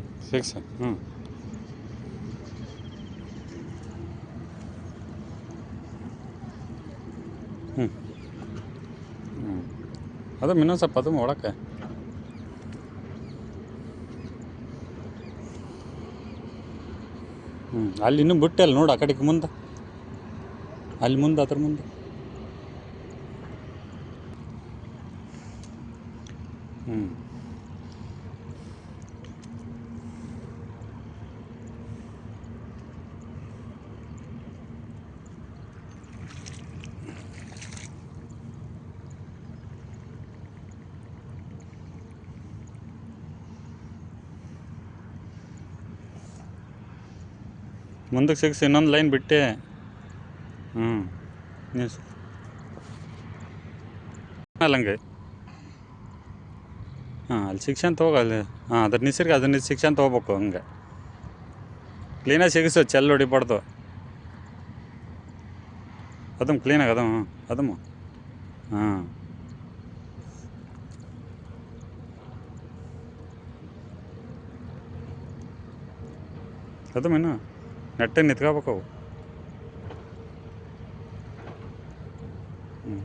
Six ಹ್ಞೂ ಹ್ಞೂ ಹ್ಞೂ ಅದು ಇನ್ನೊಂದು ಸ್ವಲ್ಪ, ಅದು ಒಳಕ್ಕೆ. ಹ್ಞೂ ಅಲ್ಲಿ ಇನ್ನೂ ಬಿಟ್ಟೆ ಅಲ್ಲಿ ನೋಡು, ಆ ಕಡೆಗೆ ಮುಂದೆ. ಅಲ್ಲಿ ಮುಂದೆ, ಅದ್ರ ಮುಂದೆ. ಹ್ಞೂ ಮುಂದಕ್ಕೆ ಸಿಕ್ಸ್ ಇನ್ನೊಂದು ಲೈನ್ ಬಿಟ್ಟೆ. ಹ್ಞೂ ನೀವು ಅಲ್ಲ ಹಂಗೆ ಹಾಂ, ಅಲ್ಲಿ ಶಿಕ್ಷಣ ಅಲ್ಲಿ. ಹಾಂ, ಅದ್ರ ನಿಸರ್ಗ ಅದನ್ನ ಶಿಕ್ಷಣ ತೊಗೋಬೇಕು ಹಂಗೆ. ಕ್ಲೀನಾಗಿ ಸಿಗಿಸು, ಚೆಲ್ ಹೊಡಿಬಾರ್ದು ಅದಮ್ಮ ಕ್ಲೀನಾಗಿ ಅದಮ್ಮ ಅದಮ್ಮ ಹಾಂ. ಅದಮ್ಮ ಇನ್ನು. ನೆಟ್ಟಗೆ ನಿಂತ್ಕೋಬೇಕು ಅವು. ಹ್ಞೂ